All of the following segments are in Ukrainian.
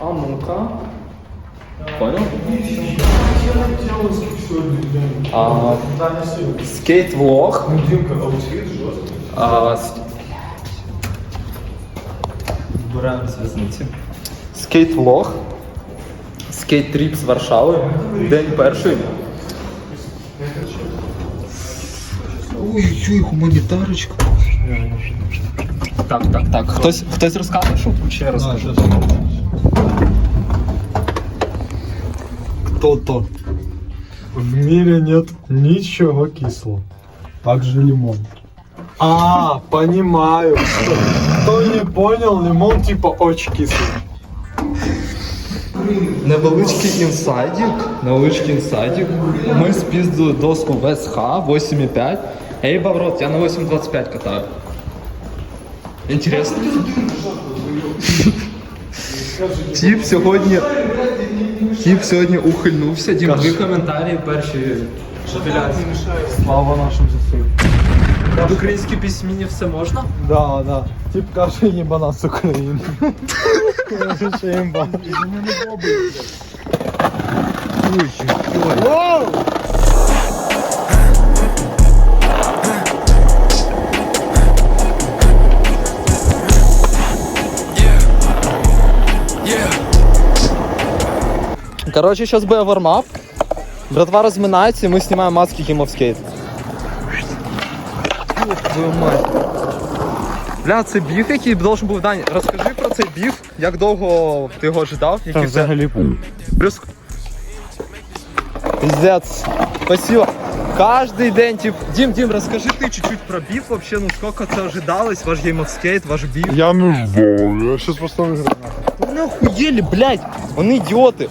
А ну-ка. Понял? А, скейт-влог. А, Збираємо зв'язниці. Скейт-влог. Скейт-тріп з Варшави. День перший. Ой-ой, гуманітарочка. Так, так, так. Хтось, хтось розкаже шутку чи я розкажу? То-то. В мире нет ничего кислого. Также лимон. А, понимаю. Кто не понял, лимон типа очень кислый. Невеличкий інсайдік. Невеличкий інсайдік. Ми спіздили доску в СХ 8,5. Ей, Баврот, я на 8,25 катаю. Інтересно? Тіп сьогодні. Тіп сьогодні ухильнувся. Дім, дві коментарі перші. Слава нашим ЗСУ. В українській письміні все можна? Да, да. Тип каже ебана с Украины. Каже, що. Воу! Короче, сейчас буде вармап. Братва розминається, і ми знімаємо маски Game of Skate. Ух, твою мать. Бля, це біф, який должен був Дань. Розкажи про цей біф, як довго ти його ожидав, які все- Плюс. Пиздец. Спасибо. Каждый день, тип, Дим, Дим, расскажи ты чуть-чуть про биф вообще, ну сколько это ожидалось, ваш Game of Skate, ваш биф. Я не знаю, я сейчас просто выиграю. Вони охуєлі, блядь, вони ідіоти.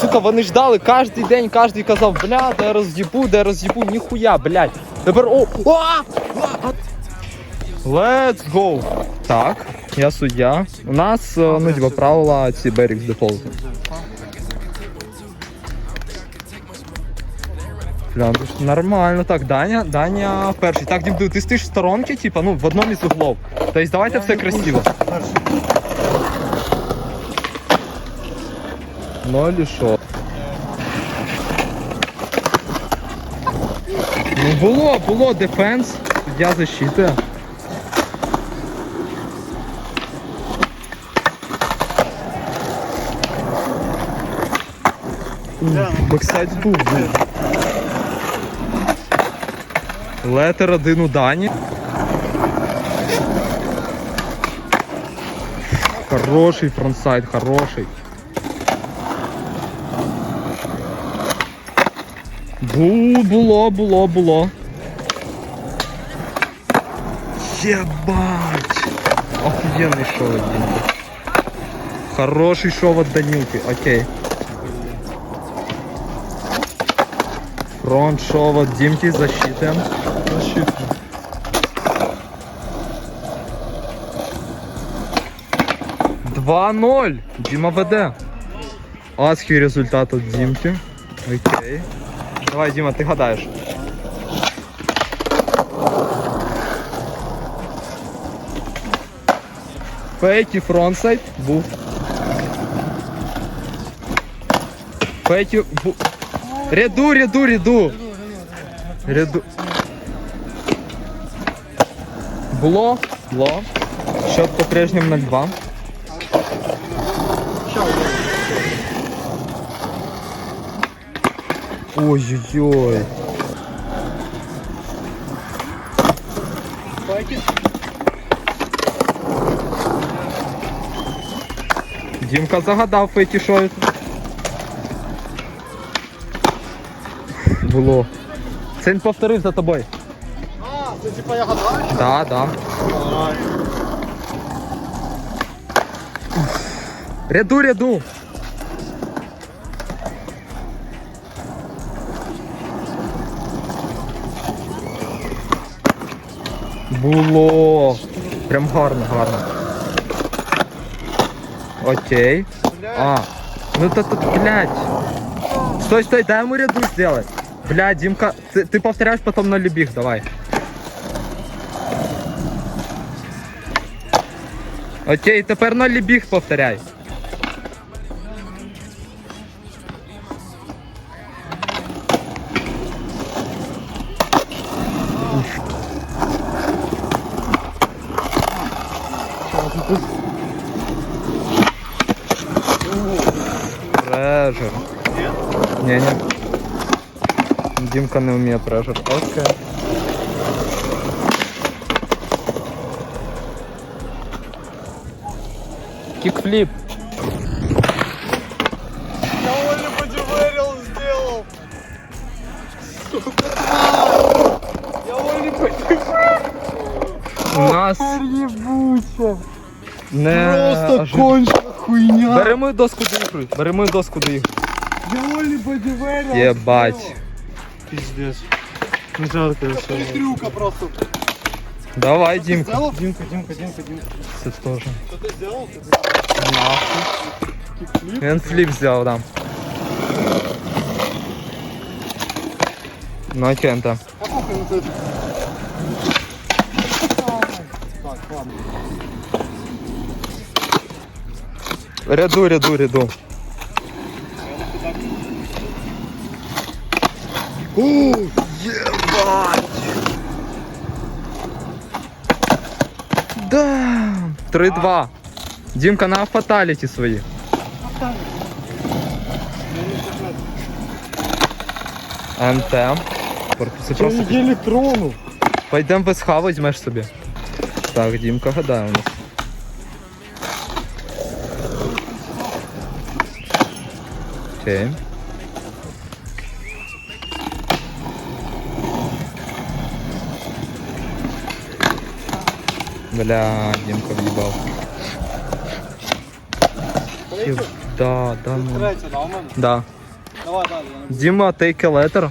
Сука, вони ждали кожен день, кожен казав, бля, я роз'їбу, я роз'їбу, ніхуя, блядь. Тепер о, о. Let's go. Так, я суддя. У нас, е, ну, типа, правила ці Берікс дефолту. Бля, ну нормально. Так, Даня, Даня перший. Так, Дім, ти стоїш в сторонки, типа, ну, в одному із углов. Тобто давайте все красиво. Ноль і що? Ну було, було дефенс, суддя защита. Бексайд був, був. Летер один у Дані. Хороший фронтсайд, хороший. Бу, було, було, було. Єбать! Охуєнний шоу від Дімки. Хороший шоу від Данілки, окей. Фронт шоу від Дімки, защита. Защита. Два 0 Діма веде. Адський результат від Дімки. Окей. Давай, Діма, ти гадаєш. Фейкі фронтсайд був. Фейкі бу... Ряду, ряду, ряду. Ряду. Було, було. Счет по-прежнему 0-2. Ой-ой-ой. Дімка загадав фетішою. Було. Він повторив за тобою. А, це типа я гадаю? Да, да. Ряду, ряду. Було. Прям гарно, гарно. Окей. А. Ну то тут, блядь. Стой, стой, дай ему ряду сделать. Бля, Димка, ты, ты повторяешь потом на любих, давай. Окей, тепер на любих повторяй. Прежер. Ні, ні. Дімка не вміє прежер. Окей. Кікфліп. Я Олі бодіверил сделал. Я Олі У нас Ебуча. не Просто ожи- кончена хуйня. Бери мою доску до ігри. Бери мою доску до ігри. Я Олі бодіверил. Єбать. Пиздец. Ну жалко Три все. трюка просто. Давай, Дімка. Сделал? Димка, Димка, Димка, Димка. Це теж. Что ты сделал? Нахуй. Кикфлип? Він фліп зробив там. Ну, кента. А похуй на это. Так, ладно. Ряду, ряду, ряду. О, ебать! Да! 3-2. Дімка на фаталіті свої. МТ. Це Я просто... еле тронул. Пойдем без ха візьмеш собі. Так, Дімка гадає у нас. Окей. Бля, Дімка в'їбав. Да, да, ну. Да, Давай. Да. Давай, Діма, take a letter.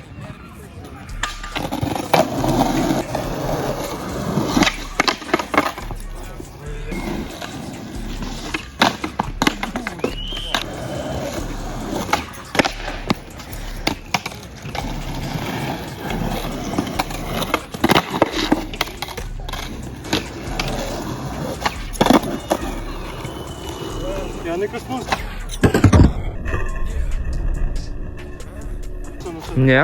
не коснувся. Все, ну все, Не?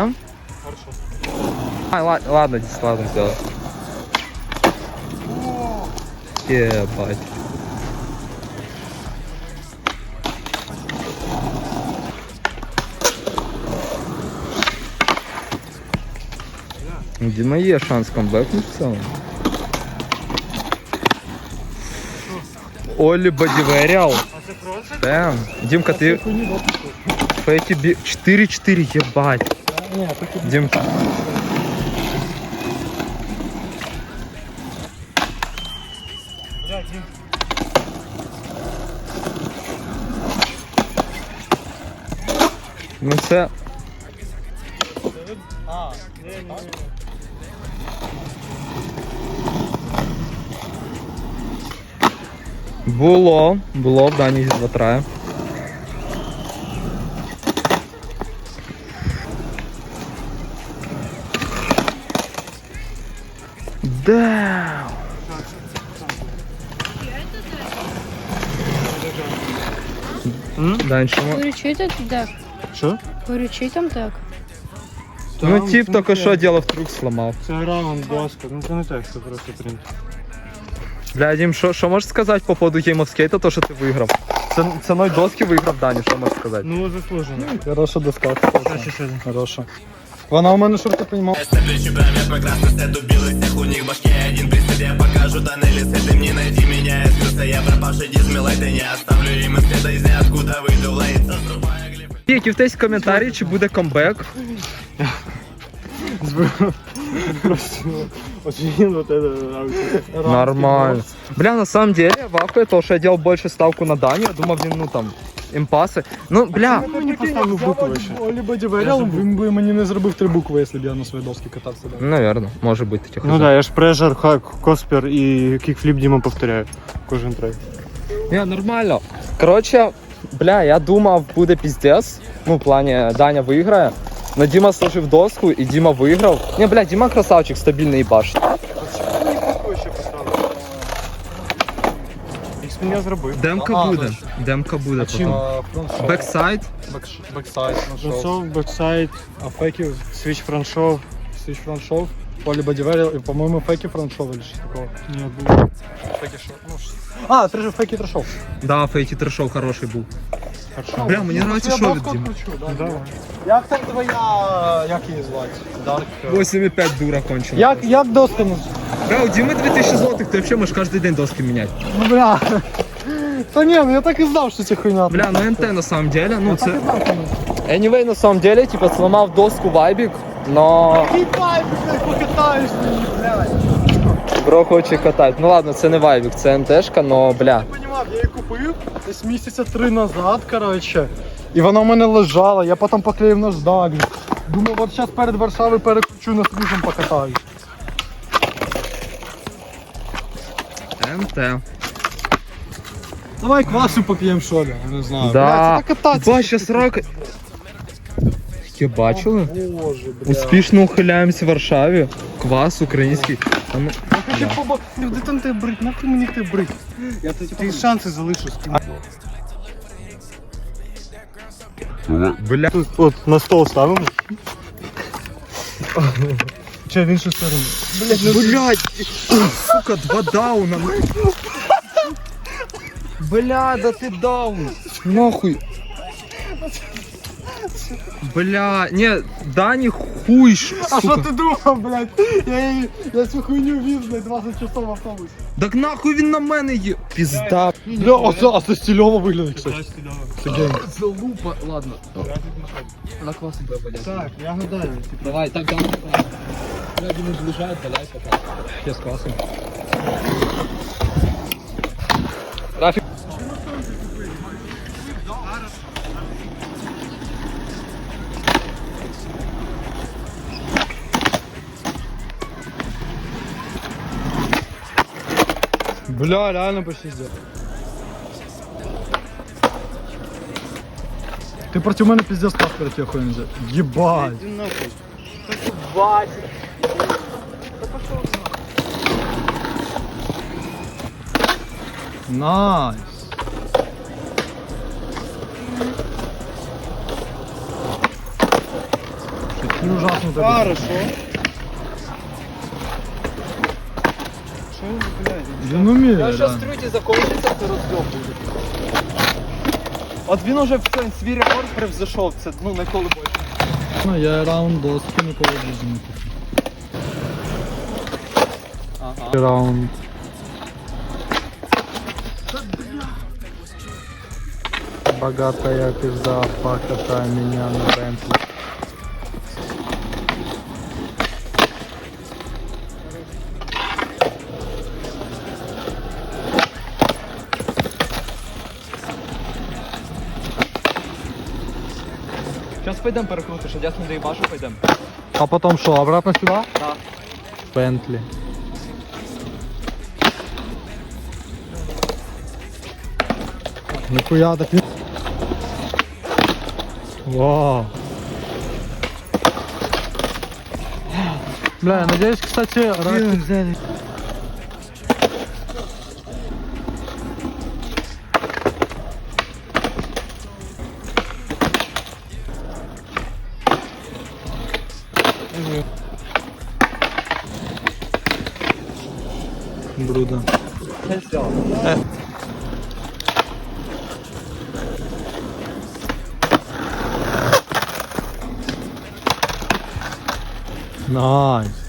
хорошо. А, ла- ладно, здесь ладно сделай. Ебать. У Дима є шанс камбэкнуть в целом. Олі бодіверял. Дем. Димка, ты эти би... 4-4, ебать. Димка. Ну це було, було в даній зі трає. Да. Дальше. ми- Говорю, чий це так? Що? Говорю, чий там так? Ну, Там, тип ну, тільки це- що делав трюк сломав. Це раунд, доска. Ну це не так, це просто принт. Бля, Дім, що, що можеш сказати по поводу Game of Skate, то що ти виграв? Це, ціною доски виграв Дані, що можеш сказати? Ну заслужено. Хороша доска. Ще, ще, ще. Хороша. Вона у мене, щоб ти понімав. Ставлю чемпионат прекрасно сет убил всех у них башки один при себе покажу тоннели с этим не найти меня из плюса я пропавший дизмилайт и не оставлю им из следа из ниоткуда выйду лейт Срубая глифы Які в тесь коментарі, чи буде камбек? Вот это. Нормально. Бля, на самом деле, вахує, то, що я делал більше ставку на Даню, я думав, він, ну там, імпаси. Ну, бля, не поставив букви ще. Олі Бодіверіал, він би мені не зробив три букви, якщо б я на своїй досці катався. Да. наверное, може бути таке. Ну да, я ж прежер, хак, коспер і кікфліп Діма повторяю. Кожен трек. Не, нормально. Короче, бля, я думав, буде піздец. Ну, в плані, Даня виграє. Но Діма сложив доску і Діма виграв. Не, бля, Діма красавчик, стабільний башт. мене зробив. Демка А, буде. значить. Демка буде Чим? потім. Бексайд. Бексайд, фронтшоу. Фронтшов, бексайд, А фейків, свіч фронтшов. свіч фронтшоу. Полі Бодівері, і, по-моєму, фейки фронтшоу или щось такого. Ні, було. Фейки шоу. Ну, а, ти ж фейки трешов. Да, фейки трешов хороший був. Бля, мені нравиться, що від Діма. Як там твоя, як її звати? Дарк. 8,5 дура кончена. Як, як доска ну? Бля, у Діми 2000 злотих, ти взагалі можеш кожен день доски міняти. Ну, бля. Та ні, ну я так і знав, що це хуйня. Бля, ну НТ на самом деле, ну Я це... Anyway, на самом деле, типа, сломав доску вайбік, но... Кидай, блядь, покатаєш мені, блядь. Бро хоче катати. Ну ладно, це не вайбік, це НТшка, но, бля. Понімав, я її купив десь місяця три назад, коротше. І вона в мене лежала, я потім поклеїв наждак. Думав, от зараз перед Варшавою перекручу на свіжим покатаю. НТ. Давай квасу поп'ємо, що ли? Не знаю. Да. Блядь, це так кататися. Ба, щас рак... Таке бачили? Боже, бля. Успішно ухиляємося в Варшаві. Квас український. А ну, хочу поба... Ну, Де там тебе брить? Нахуй мені тебе брить? Я тобі шанси залишу з ким. Бля. Тут от на стол ставимо. Чи в іншу сторону? Блять, сука, два дауна. Бля, да ти даун. Нахуй. Бля, не, Дані хуй, ш- А що сука. ти думав, блядь? Я, її- я цю хуйню віз, блядь, 20 часов в автобусі. Так нахуй він на мене є. Пізда. Бля, а це, а це стильово виглядає, кстати. Залупа, ладно. На класу блядь. Так, я гадаю. Давай, так, давай. Бля, Дима сближает, давай пока. Я с классом. Бля, реально почти сделал. Ты против мене пиздец паспорт тебе хуй нельзя. Ебать. Найс. Какие ужасные Хорошо. Він уміє, реально. третій закончиться, це розйом буде. От він уже все, свій рекорд превзошов, це ну ніколи більше. Ну, я раунд доски не поводжу Ага. Раунд. Богатая пизда, покатай меня на Бентли. Зараз пойдемо перекрутиш, а дясно доїбашу пойдемо. А потом что, обратно сюда? Да. Бентли. Нихуя так не... Вау. Бля, надеюсь, кстати, Eh. Nice.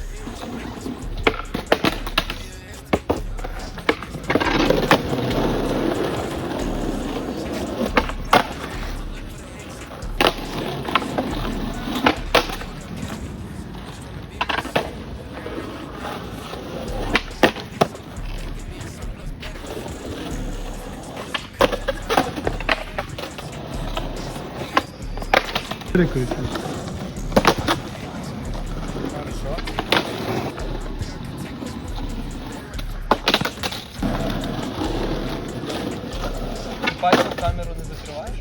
Прикольно. Пальцем камеру не закриваєш?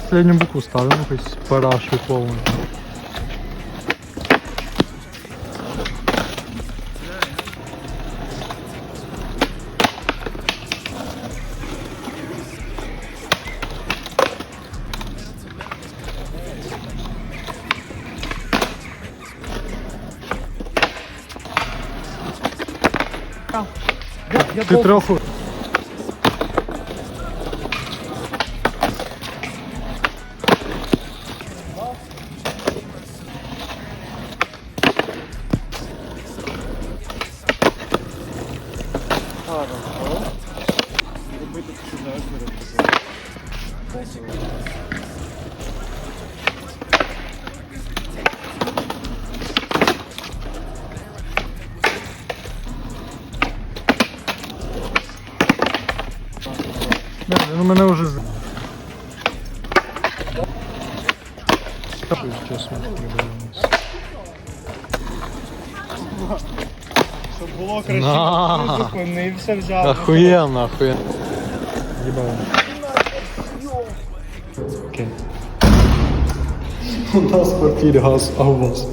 Последнюю букву ставим, якийсь параші повний. Ти трохи. Ну мене вже не. Щоб було ти зупинився, взяв. Охуєнно, охуєнно. Їбало. Окей. У нас попіль газ, а у вас?